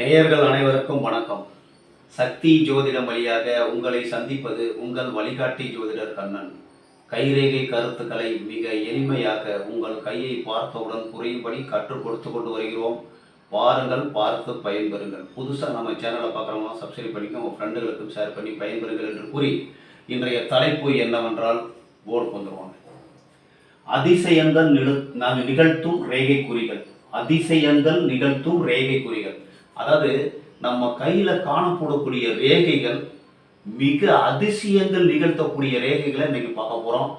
நேயர்கள் அனைவருக்கும் வணக்கம். சக்தி ஜோதிடம் வழியாக உங்களை சந்திப்பது உங்கள் வழிகாட்டி ஜோதிடர் கண்ணன். கைரேகை கருத்துக்களை மிக எளிமையாக உங்கள் கையை பார்த்தவுடன் குறையும்படி கற்றுக் கொடுத்து கொண்டு வருகிறோம். வாருங்கள் பார்த்து பயன்பெறுங்கள். புதுசாக நம்ம சேனலை பார்க்குறோமா சப்ஸ்கிரைப் பண்ணிக்க உங்கள் ஃப்ரெண்டுகளுக்கும் ஷேர் பண்ணி பயன்பெறுங்கள் என்று கூறி இன்றைய தலைப்பு என்னவென்றால் போர்டு வந்துருவாங்க அதிசயங்கள் நிழு நாங்கள் நிகழ்த்தும் ரேகை குறிகள் அதிசயங்கள் நிகழ்த்தும் ரேகை குறிகள் அதாவது நம்ம கையில் காணப்படக்கூடிய ரேகைகள் மிக அதிசயங்கள் நிகழ்த்தக்கூடிய ரேகைகளை இன்னைக்கு பார்க்க போகிறோம்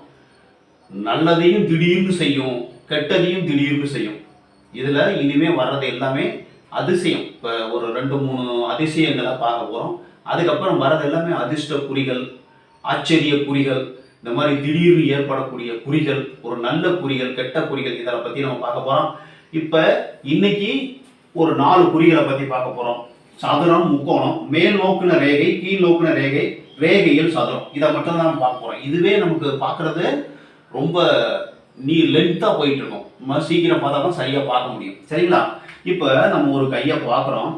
நல்லதையும் திடீர்னு செய்யும் கெட்டதையும் திடீர்னு செய்யும். இதில் இனிமேல் வர்றது எல்லாமே அதிசயம். இப்போ ஒரு ரெண்டு மூணு அதிசயங்களை பார்க்க போகிறோம் அதுக்கப்புறம் வர்றது எல்லாமே அதிர்ஷ்ட குறிகள் ஆச்சரிய குறிகள் இந்த மாதிரி திடீர்னு ஏற்படக்கூடிய குறிகள் ஒரு நல்ல குறிகள் கெட்ட குறிகள் இதெல்லாம் பற்றி நம்ம பார்க்க போகிறோம் இப்போ இன்னைக்கு ஒரு நாலு குறிகளை பத்தி பார்க்க போறோம். சதுரம் முக்கோணம் மேல் நோக்குன ரேகை கீழ் நோக்குன ரேகை ரேகையில் சதுரம். இதை மட்டும் தான் நம்ம பார்க்க போறோம். இதுவே நமக்கு பார்க்குறது ரொம்ப நீ லென்த்தா போயிட்டு இருக்கும். நம்ம சீக்கிரம் பார்த்தா தான் சரியா பார்க்க முடியும். சரிங்களா? இப்போ நம்ம ஒரு கையை பார்க்குறோம்.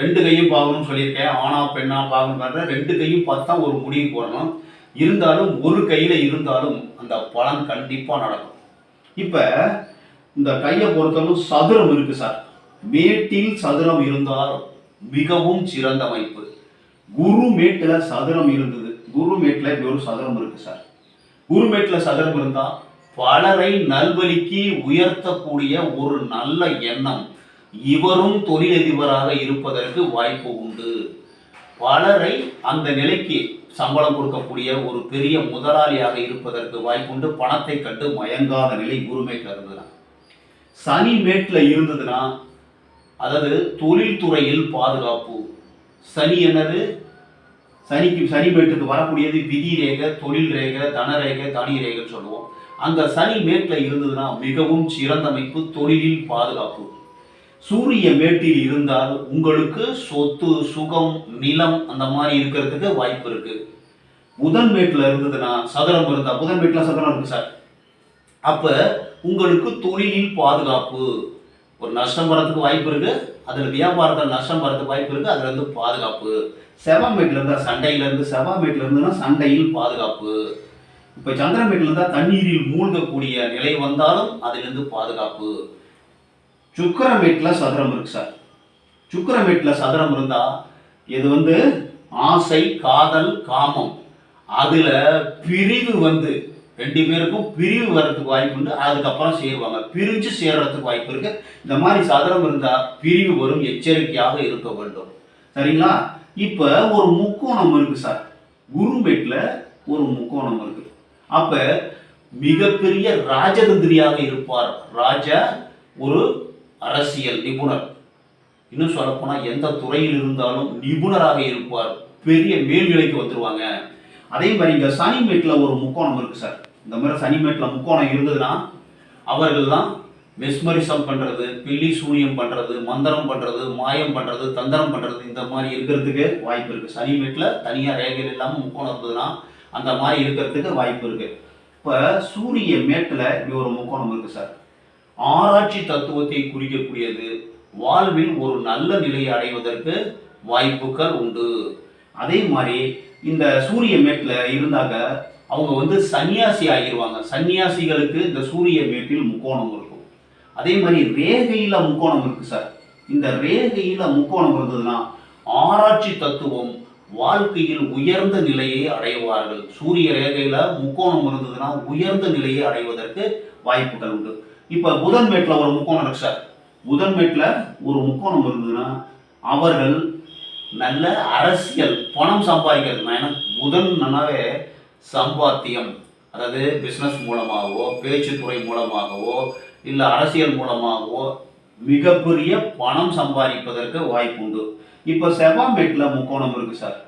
ரெண்டு கையும் பார்க்கணும்னு சொல்லியிருக்கேன். ஆனா பெண்ணா பார்க்கணும் ரெண்டு கையும் பார்த்து தான் ஒரு முடிவு போடணும். இருந்தாலும் ஒரு கையில இருந்தாலும் அந்த பலன் கண்டிப்பா நடக்கும். இப்ப இந்த கையை பொறுத்தவரைக்கும் சதுரம் இருக்கு சார். மேட்டில் சதுரம் இருந்தால் மிகவும் சிறந்த அமைப்பு. குரு மேட்டில் சதுரம் இருந்தது. குரு மேட்டில் இப்படி ஒரு சதுரம் இருக்கு சார். குரு மேட்டில் சதுரம் இருந்தால் பலரை நல்வழிக்கு உயர்த்தக்கூடிய ஒரு நல்ல எண்ணம் இவரும் தொழிலதிபராக இருப்பதற்கு வாய்ப்பு உண்டு. பலரை அந்த நிலைக்கு சம்பளம் கொடுக்கக்கூடிய ஒரு பெரிய முதலாளியாக இருப்பதற்கு வாய்ப்புண்டு பணத்தை கண்டு மயங்காத நிலை குருமேட்டில் இருந்ததுன்னா. சனி மேட்டில் இருந்ததுன்னா அதாவது தொழில்துறையில் பாதுகாப்பு. சனி என்னது? சனிக்கு சனி மேட்டுக்கு வரக்கூடியது விதி ரேகை தொழில் ரேகை தன ரேகை தனி ரேகைன்னு சொல்லுவோம். அந்த சனி மேட்டில் இருந்ததுன்னா மிகவும் சிறந்தமைப்பு தொழிலில் பாதுகாப்பு. சூரிய மேட்டில் இருந்தால் உங்களுக்கு சொத்து சுகம் நிலம் அந்த மாதிரி இருக்கிறதுக்கு வாய்ப்பு இருக்கு. புதன் மேட்டில் இருந்ததுன்னா சதுரம் இருந்தா புதன் மேட்டில் சதுரம் இருக்கு சார். அப்ப உங்களுக்கு தொழிலில் பாதுகாப்பு. ஒரு நஷ்டம் வரதுக்கு வாய்ப்பு இருக்கு. அதுல வியாபாரத்தில் நஷ்டம் வரதுக்கு வாய்ப்பு இருக்கு. அதுல இருந்து பாதுகாப்பு. செவ்வாய் மேட்டில் இருந்தா சண்டையில இருந்து செவ்வாய் மேட்டில் இருந்துன்னா சண்டையில் பாதுகாப்பு. இப்ப சந்திரன் வீட்டில் இருந்தா தண்ணீரில் மூழ்கக்கூடிய நிலை வந்தாலும் அதிலிருந்து பாதுகாப்பு. சுக்கரமேட்ல சதுரம் இருக்கு சார். சுக்கரமேட்ல சதுரம் இருந்தா இது வந்து? ஆசை காதல் காமம். அதுல பிரிவு வந்து ரெண்டு பேருக்கும் பிரிவு வர்றதுக்கு வாய்ப்பு உண்டு. அதுக்கப்புறம் சேருவாங்க. பிரிஞ்சு சேர்றதுக்கு வாய்ப்பு இருக்கு. இந்த மாதிரி சதுரம் இருந்தா பிரிவு வரும் எச்சரிக்கையாக இருக்க வேண்டும். சரிங்களா? இப்ப ஒரு முக்கோணம் இருக்கு சார். குரும்பேட்டில் ஒரு முக்கோணம் இருக்கு. அப்ப மிகப்பெரிய ராஜதந்திரியாக இருப்பார். ராஜா ஒரு அரசியல் நிபுணர். இன்னும் சொல்லப்போனால் எந்த துறையில் இருந்தாலும் நிபுணராக இருப்பார். பெரிய மேல்நிலைக்கு வந்துருவாங்க. அதே மாதிரி இங்கே சனிமேட்டில் ஒரு முக்கோணம் இருக்கு சார். இந்த மாதிரி சனிமேட்டில் முக்கோணம் இருந்ததுன்னா அவர்கள்லாம் மெஸ்மரிசம் பண்ணுறது பில்லி சூனியம் பண்ணுறது மந்திரம் பண்ணுறது மாயம் பண்ணுறது தந்திரம் பண்ணுறது இந்த மாதிரி இருக்கிறதுக்கு வாய்ப்பு இருக்குது சனிமேட்டில் தனியாக ரேகைகள் இல்லாமல் முக்கோணம் இருந்ததுன்னா அந்த மாதிரி இருக்கிறதுக்கு வாய்ப்பு இருக்குது இப்போ சூரிய மேட்டில் இப்படி ஒரு முக்கோணம் இருக்குது சார். ஆராய்ச்சி தத்துவத்தை குறிக்கக்கூடியது வாழ்வில் ஒரு நல்ல நிலையை அடைவதற்கு வாய்ப்புகள் உண்டு. அதே மாதிரி இந்த சூரிய மேட்டில் இருந்தாக்க அவங்க வந்து சன்னியாசி ஆகிடுவாங்க சன்னியாசிகளுக்கு இந்த சூரிய வேப்பில் முக்கோணம் இருக்கும். அதே மாதிரி ரேகையில் முக்கோணம் இருக்கு சார். இந்த ரேகையில் முக்கோணம் இருந்ததுன்னா ஆராய்ச்சி தத்துவம் வாழ்க்கையில் உயர்ந்த நிலையை அடைவார்கள். சூரிய ரேகையில் முக்கோணம் இருந்ததுன்னா உயர்ந்த நிலையை அடைவதற்கு வாய்ப்புகள் உண்டு. இப்போ புதன் மேட்டில் ஒரு முக்கோணம் இருக்கு சார். புதன் மேட்டில் ஒரு முக்கோணம் இருந்ததுன்னா அவர்கள் நல்ல அரசியல் பணம் சம்பாதிக்கிறது. ஏன்னா புதன் நல்லாவே சம்பாத்தியம் அதாவது பிஸ்னஸ் மூலமாகவோ பேச்சுத்துறை மூலமாகவோ இல்லை அரசியல் மூலமாகவோ மிகப்பெரிய பணம் சம்பாதிப்பதற்கு வாய்ப்பு உண்டு. இப்போ செவ்வாமேட்டில் முக்கோணம் இருக்குது சார்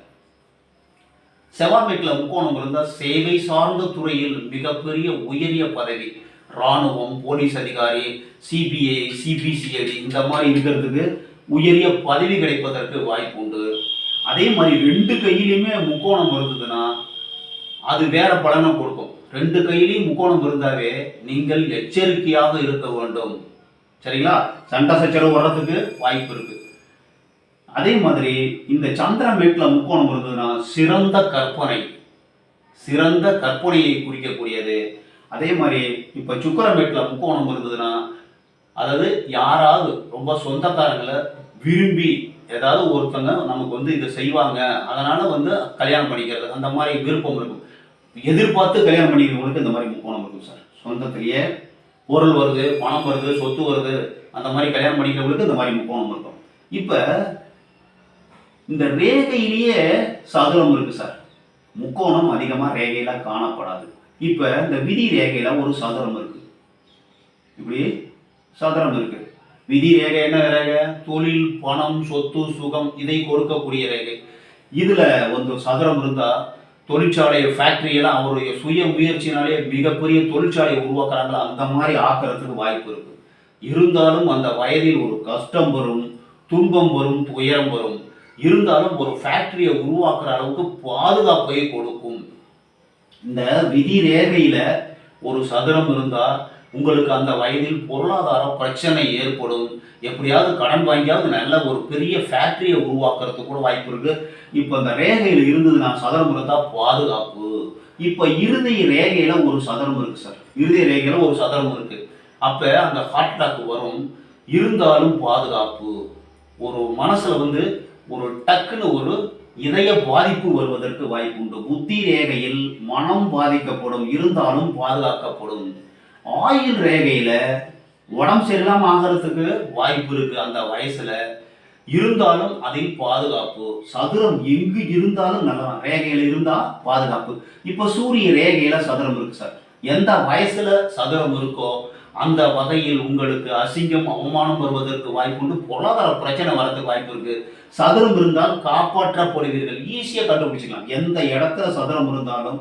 செவ்வாமேட்டில் முக்கோணம் இருந்தால் சேவை சார்ந்த துறையில் மிகப்பெரிய உயரிய பதவி ராணுவம் போலீஸ் அதிகாரி சிபிஐ சிபிசிஐடி இந்த மாதிரி இருக்கிறதுக்கு உயரிய பதவி கிடைப்பதற்கு வாய்ப்பு உண்டு. அதே மாதிரி ரெண்டு கையிலையுமே முக்கோணம் இருந்ததுன்னா அது வேற பலனை கொடுக்கும். ரெண்டு கையிலையும் முக்கோணம் இருந்தாவே நீங்கள் எச்சரிக்கையாக இருக்க வேண்டும். சரிங்களா? சண்டை சச்சரவு வர்றதுக்கு வாய்ப்பு இருக்கு. அதே மாதிரி இந்த சந்திரமேட்ல முக்கோணம் இருந்ததுன்னா சிறந்த கற்பனை. சிறந்த கற்பனையை குறிக்கக்கூடியது. அதே மாதிரி இப்போ சுக்கரமேட்ல முக்கோணம் இருந்ததுன்னா அதாவது யாராவது ரொம்ப சொந்தக்காரங்களை விரும்பி ஏதாவது ஒருத்தங்க நமக்கு வந்து இதை செய்வாங்க. அதனால வந்து கல்யாணம் பண்ணிக்கிறது. அந்த மாதிரி விருப்பம் இருக்கும். எதிர்பார்த்து கல்யாணம் பண்ணிக்கிறவங்களுக்கு இந்த மாதிரி முக்கோணம் இருக்கும் சார். சொந்தத்திலேயே பொருள் வருது பணம் வருது சொத்து வருது அந்த மாதிரி கல்யாணம் பண்ணிக்கிறவங்களுக்கு இந்த மாதிரி முக்கோணம் இருக்கும். இப்போ இந்த ரேகையிலேயே சதுரம் இருக்கு சார். முக்கோணம் அதிகமாக ரேகையில் காணப்படாது. இப்போ இந்த விதி ரேகையில் ஒரு சதுரம் இருக்கு. இப்படி சதுரம் இருக்கு. விதி ரேகை என்ன ரேகை? தொழில் பணம் சொத்து சுகம் இதை கொடுக்கக்கூடிய ரேகை. இதில் வந்து சதுரம் இருந்தால் தொழிற்சாலை ஃபேக்ட்ரியெல்லாம் அவருடைய சுய முயற்சினாலே மிகப்பெரிய தொழிற்சாலையை உருவாக்குறாங்களோ? அந்த மாதிரி ஆக்கிறதுக்கு வாய்ப்பு இருக்கு. இருந்தாலும் அந்த வயதில் ஒரு கஷ்டம் வரும் துன்பம் வரும் துயரம் வரும். இருந்தாலும் ஒரு ஃபேக்டரியை உருவாக்குற அளவுக்கு பாதுகாப்பை கொடுக்கும். இந்த விதி ரேகையில் ஒரு சதுரம் இருந்தால் உங்களுக்கு அந்த வயதில் பொருளாதார பிரச்சனை ஏற்படும். எப்படியாவது கடன் வாங்கியாவது நல்ல ஒரு பெரிய ஃபேக்டரியை உருவாக்குறதுக்கு கூட வாய்ப்பு இருக்கு. இப்போ அந்த ரேகையில் இருந்தது நான் சதுரம் இருந்தால் பாதுகாப்பு. இப்போ இருதய ரேகையில ஒரு சதுரம் இருக்கு சார் இருதய ரேகையில ஒரு சதுரம் இருக்கு. அப்ப அந்த ஹார்ட் அட்டாக் வரும். இருந்தாலும் பாதுகாப்பு. ஒரு மனசுல வந்து ஒரு டக்குன்னு ஒரு இதய பாதிப்பு வருவதற்கு வாய்ப்பு உண்டு. புத்தி ரேகையில் மனம் பாதிக்கப்படும். இருந்தாலும் பாதுகாக்கப்படும். ஆயுள் ரேகையில் உடம்பு சரியில்லாமல் ஆகிறதுக்கு வாய்ப்பு இருக்குது அந்த வயசில். இருந்தாலும் அதில் பாதுகாப்பு. சதுரம் எங்கு இருந்தாலும் நல்லா ரேகையில் இருந்தால் பாதுகாப்பு. இப்போ சூரிய ரேகையில் சதுரம் இருக்கு சார். எந்த வயசில் சதுரம் இருக்கோ அந்த வகையில் உங்களுக்கு அசிங்கம் அவமானம் வருவதற்கு வாய்ப்பு உண்டு. பொருளாதார பிரச்சனை வரதுக்கு வாய்ப்பு இருக்கு. சதுரம் இருந்தால் காப்பாற்றப்படுவீர்கள். ஈஸியாக கண்டுபிடிச்சிக்கலாம். எந்த இடத்துல சதுரம் இருந்தாலும்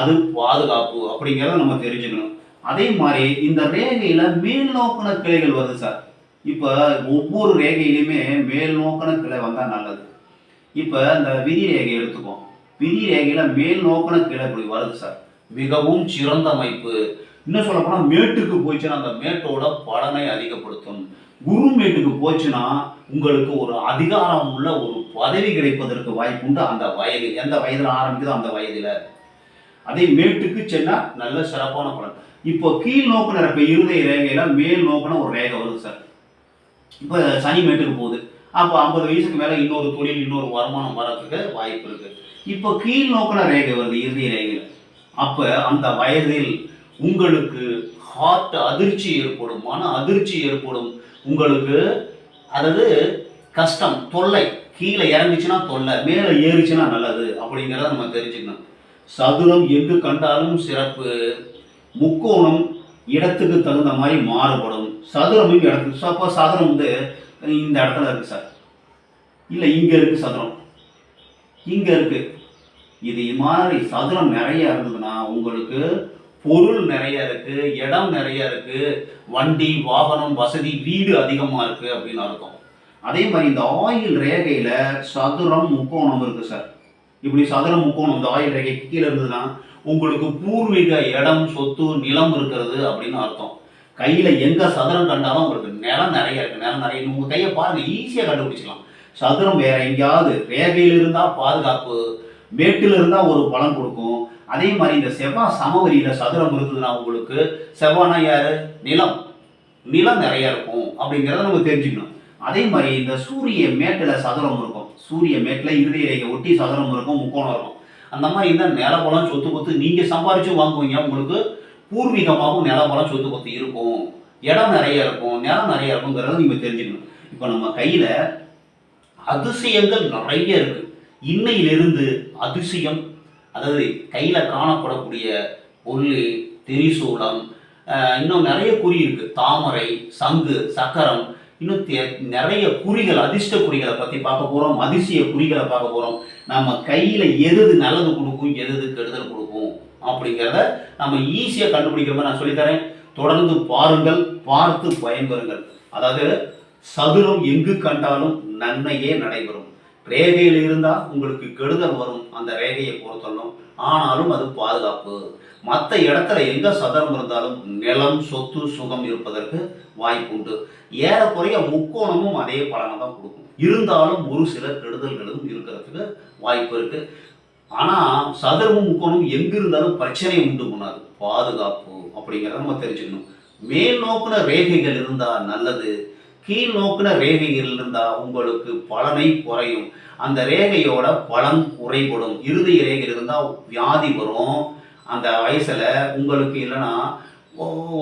அது பாதுகாப்பு அப்படிங்கிறத நம்ம தெரிஞ்சுக்கணும். அதே மாதிரி இந்த ரேகையில மேல் நோக்கின கிளைகள் வருது சார். இப்போ ஒவ்வொரு ரேகையிலுமே மேல் நோக்கின கிளை வந்தால் நல்லது. இப்போ இந்த விதி ரேகை எடுத்துப்போம் விதி ரேகையில மேல் நோக்கின கிளை இப்படி வருது சார். மிகவும் சிறந்த அமைப்பு. இன்னும் சொல்ல போனா மேட்டுக்கு போச்சுன்னா அந்த மேட்டோட பலனை அதிகப்படுத்தும். குரு மேட்டுக்கு போச்சுன்னா உங்களுக்கு ஒரு அதிகாரம் உள்ள ஒரு பதவி கிடைப்பதற்கு வாய்ப்புண்டு அந்த வயது எந்த வயதுல ஆரம்பிக்குதோ அந்த வயதுல. அதே மேட்டுக்கு சென்னா நல்ல சிறப்பான பலன். இப்போ கீழ் நோக்குன இப்போ இருதய ரேகையில மேல் நோக்குன ஒரு ரேகை வருது சார். இப்போ சனி மேட்டுக்கு போகுது. அப்போ ஐம்பது வயசுக்கு மேலே இன்னொரு தொழில் இன்னொரு வருமானம் வரதுக்கு வாய்ப்பு இருக்கு. இப்போ கீழ் நோக்குன ரேகை வருது இருதய ரேகையில். அப்போ அந்த வயதில் உங்களுக்கு ஹார்ட் அதிர்ச்சி ஏற்படும் மன அதிர்ச்சி ஏற்படும். உங்களுக்கு அதாவது கஷ்டம் தொல்லை கீழே இறங்குச்சுன்னா தொல்லை மேலே ஏறிச்சுன்னா நல்லது அப்படிங்கிறத நம்ம தெரிஞ்சுக்கணும். சதுரம் எங்கு கண்டாலும் சிறப்பு. முக்கோணம் இடத்துக்கு தகுந்த மாதிரி மாறுபடும். சதுரமும் இடத்துக்கு ஸோ அப்போ சதுரம் வந்து இந்த இடத்துல இருக்கு சார். இல்லை இங்கே இருக்கு சதுரம். இங்கே இருக்கு. இது மாதிரி சதுரம் நிறைய இருந்ததுன்னா உங்களுக்கு பொருள் நிறைய இருக்கு இடம் நிறைய இருக்கு வண்டி வாகனம் வசதி வீடு அதிகமாக இருக்கு அப்படின்னு அர்த்தம். அதே மாதிரி இந்த ஆயில் ரேகையில் சதுரம் முக்கோணம் இருக்கு சார். இப்படி சதுரம் முக்கோணம் இந்த ஆயுள் ரேகைக்கு கீழே இருந்ததுன்னா உங்களுக்கு பூர்வீக இடம் சொத்து நிலம் இருக்கிறது அப்படின்னு அர்த்தம். கையில் எங்கே சதுரம் கண்டாலும் உங்களுக்கு நிலம் நிறைய இருக்குது நிலம் நிறைய உங்கள் கையை பாருங்கள் ஈஸியாக கண்டுபிடிச்சிக்கலாம் சதுரம் வேற எங்கேயாவது ரேகையில் இருந்தால் பாதுகாப்பு மேட்டில் இருந்தால் ஒரு பலன் கொடுக்கும். அதே மாதிரி இந்த செவ்வாய் சமவெளியில் சதுரம் இருந்ததுன்னா உங்களுக்கு செவ்வானா யார்? நிலம். நிலம் நிறைய இருக்கும் அப்படிங்கிறத நம்ம தெரிஞ்சுக்கணும். அதே மாதிரி இந்த சூரிய மேட்டில் சதுரம் இருக்கும். சூரிய மேட்டில் இறுதி ரேகை ஒட்டி சதுரம் இருக்கும் முக்கோணம் இருக்கும். அந்த மாதிரி இந்த நிலப்பலம் சொத்து கொத்து நீங்கள் சம்பாரிச்சு வாங்குவீங்க உங்களுக்கு பூர்வீகமாகவும் நிலப்பலம் சொத்து கொத்து இருக்கும். இடம் நிறைய இருக்கும் நிலம் நிறைய இருக்குங்கிறத நீங்கள் தெரிஞ்சுக்கணும். இப்போ நம்ம கையில் அதிசயங்கள் நிறைய இருக்குது இன்னையிலிருந்து அதிசயம் அதாவது கையில் காணப்படக்கூடிய பொருள் தெரிசூலம் இன்னும் நிறைய குறி இருக்குது தாமரை சங்கு சக்கரம் இன்னும் நிறைய குறிகள் அதிர்ஷ்ட குறிகளை பற்றி பார்க்க போகிறோம் அதிசய குறிகளை பார்க்க போகிறோம் நம்ம கையில் எது நல்லது கொடுக்கும் எது எது கெடுதல் கொடுக்கும் அப்படிங்கிறத நம்ம ஈஸியாக கண்டுபிடிக்கிற மாதிரி நான் சொல்லித்தரேன். தொடர்ந்து பாருங்கள் பார்த்து பயன்பெறுங்கள். அதாவது சதுரம் எங்கு கண்டாலும் நன்மையே நடைபெறும். ரேகையில் இருந்தால் உங்களுக்கு கெடுதல் வரும் அந்த ரேகையை பொறுத்தள்ளும் ஆனாலும் அது பாதுகாப்பு. மற்ற இடத்துல எங்க சதுரம் இருந்தாலும் நிலம் சொத்து சுகம் இருப்பதற்கு வாய்ப்பு உண்டு. ஏறக்குறைய முக்கோணமும் அதே பலனை தான் கொடுக்கும். இருந்தாலும் ஒரு சில கெடுதல்களும் இருக்கிறதுக்கு வாய்ப்பு இருக்கு. ஆனால் சதுரமும் முக்கோணம் எங்க இருந்தாலும் பிரச்சனை உண்டு பண்ணாது பாதுகாப்பு அப்படிங்கிறத நம்ம தெரிஞ்சுக்கணும். மேல் நோக்குன ரேகைகள் இருந்தால் நல்லது. கீழ் நோக்குன ரேகைகள் இருந்தால் உங்களுக்கு பலனை குறையும். அந்த ரேகையோட பலன் குறைபடும். இருதய ரேகை இருந்தால் வியாதி வரும். அந்த வயசில் உங்களுக்கு இல்லைன்னா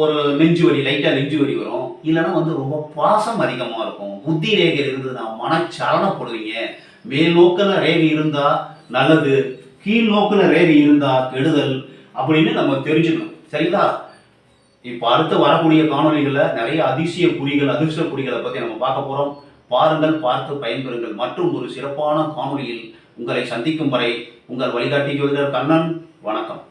ஒரு நெஞ்சு வலி லைட்டாக நெஞ்சு வலி வரும். இல்லைன்னா வந்து ரொம்ப பாசம் அதிகமாக இருக்கும். புத்தி ரேகை இருந்ததுன்னா மனச்சலனப்படுவீங்க மேல் நோக்கில் ரேகை இருந்தால் நல்லது கீழ் நோக்கில் ரேகை இருந்தால் கெடுதல் அப்படின்னு நம்ம தெரிஞ்சுக்கணும். சரிங்களா? இப்போ அடுத்து வரக்கூடிய காணொலிகளில் நிறைய அதிசய குறிகள் அதிர்ஷ்ட குறிகளை பற்றி நம்ம பார்க்க போகிறோம் பாருங்கள் பார்த்து பயன்பெறுங்கள். மற்றும் ஒரு சிறப்பான காணொளியில் உங்களை சந்திக்கும் வரை உங்கள் வழிகாட்டி ஜோதிடர் கண்ணன் வணக்கம்.